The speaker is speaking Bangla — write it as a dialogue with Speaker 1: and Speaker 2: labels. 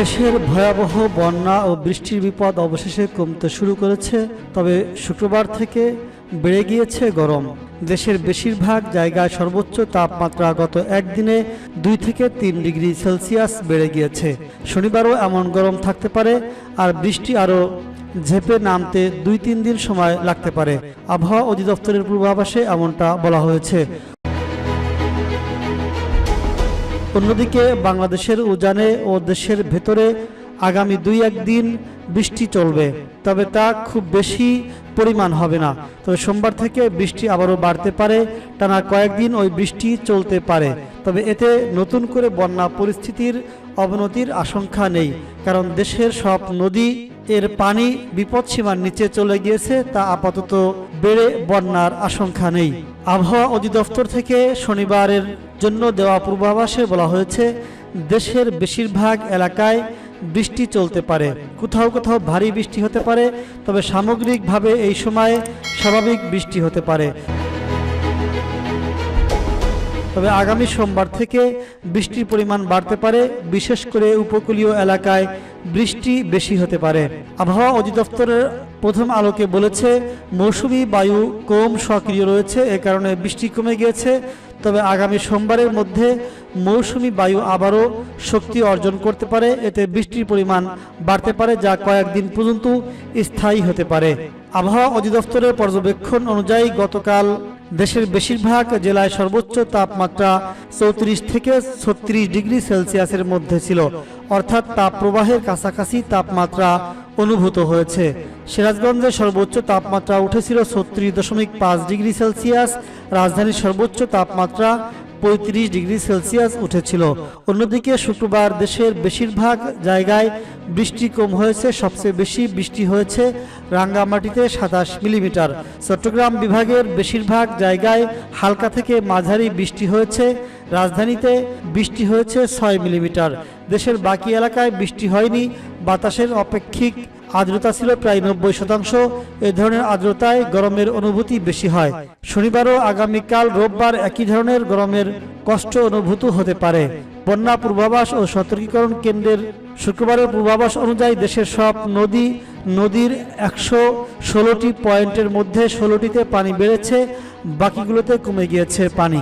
Speaker 1: দেশের ভয়াবহ বন্যা ও বৃষ্টির বিপদ অবশেষে কমতে শুরু করেছে, তবে শুক্রবার থেকে বেড়ে গিয়েছে গরম। দেশের বেশিরভাগ জায়গায় সর্বোচ্চ তাপমাত্রা গত একদিনে দুই থেকে তিন ডিগ্রি সেলসিয়াস বেড়ে গিয়েছে। শনিবারও এমন গরম থাকতে পারে, আর বৃষ্টি আরও ঝেপে নামতে দুই তিন দিন সময় লাগতে পারে। আবহাওয়া অধিদপ্তরের পূর্বাভাসে এমনটা বলা হয়েছে। অন্যদিকে বাংলাদেশের উজানে ও দেশের ভেতরে আগামী দুই একদিন বৃষ্টি চলবে, তবে তা খুব বেশি পরিমাণ হবে না। তবে সোমবার থেকে বৃষ্টি আবারও বাড়তে পারে, টানা কয়েকদিন ওই বৃষ্টি চলতে পারে। তবে এতে নতুন করে বন্যা পরিস্থিতির অবনতির আশঙ্কা নেই, কারণ দেশের সব নদী এর পানি বিপদসীমার নিচে চলে গিয়েছে, তা আপাতত বেড়ে বন্যার আশঙ্কা নেই। আবহাওয়া অধিদপ্তর থেকে শনিবারের জন্য দেওয়া পূর্বাভাসে বলা হয়েছে, দেশের বেশিরভাগ এলাকায় বৃষ্টি চলতে পারে। কোথাও কোথাও ভারী বৃষ্টি হতে পারে, তবে সামগ্রিকভাবে এই সময়ে স্বাভাবিক বৃষ্টি হতে পারে। তবে আগামী সোমবার থেকে বৃষ্টির পরিমাণ বাড়তে পারে, বিশেষ করে উপকূলীয় এলাকায় বৃষ্টি বেশি হতে পারে। আবহাওয়া অধিদপ্তরের প্রথম আলোকে বলেছে, মৌসুমি বায়ু কম সক্রিয় রয়েছে, এ কারণে বৃষ্টি কমে গিয়েছে। তবে আগামী সোমবারের মধ্যে মৌসুমি বায়ু আবারও শক্তি অর্জন করতে পারে, এতে বৃষ্টির পরিমাণ বাড়তে পারে, যা কয়েকদিন পর্যন্ত স্থায়ী হতে পারে। আবহাওয়া অধিদপ্তরের পর্যবেক্ষণ অনুযায়ী গতকাল দেশের বেশিরভাগ জেলায় সর্বোচ্চ তাপমাত্রা চৌত্রিশ থেকে ছত্রিশ ডিগ্রি সেলসিয়াসের মধ্যে ছিল। অর্থাৎ তাপ প্রবাহের কাছাকাছি তাপমাত্রা অনুভূত হয়েছে। সিরাজগঞ্জে সর্বোচ্চ তাপমাত্রা উঠেছিল ছত্রিশ দশমিক পাঁচ ডিগ্রি সেলসিয়াস। রাজধানীর সর্বোচ্চ তাপমাত্রা পঁয়ত্রিশ ডিগ্রি সেলসিয়াস উঠেছিল। অন্যদিকে শুক্রবার দেশের বেশিরভাগ জায়গায় বৃষ্টি কম হয়েছে, সবচেয়ে বেশি বৃষ্টি হয়েছে রাঙ্গামাটিতে সাতাশ মিলিমিটার। চট্টগ্রাম বিভাগের বেশিরভাগ জায়গায় হালকা থেকে মাঝারি বৃষ্টি হয়েছে, রাজধানীতে বৃষ্টি হয়েছে ছয় মিলিমিটার। দেশের বাকি এলাকায় বৃষ্টি হয়নি, বাতাসের অপেক্ষিক আর্দ্রতা ছিল প্রায় নব্বই শতাংশ। এ ধরনের আর্দ্রতায় গরমের অনুভূতি বেশি হয়। শনিবারও আগামীকাল রোববার একই ধরনের গরমের কষ্ট অনুভূত হতে পারে। বন্যা পূর্বাভাস ও সতর্কীকরণ কেন্দ্রের শুক্রবারের পূর্বাভাস অনুযায়ী দেশের সব নদী, নদীর একশো ষোলোটি পয়েন্টের মধ্যে ষোলোটিতে পানি বেড়েছে, বাকিগুলোতে কমে গিয়েছে পানি।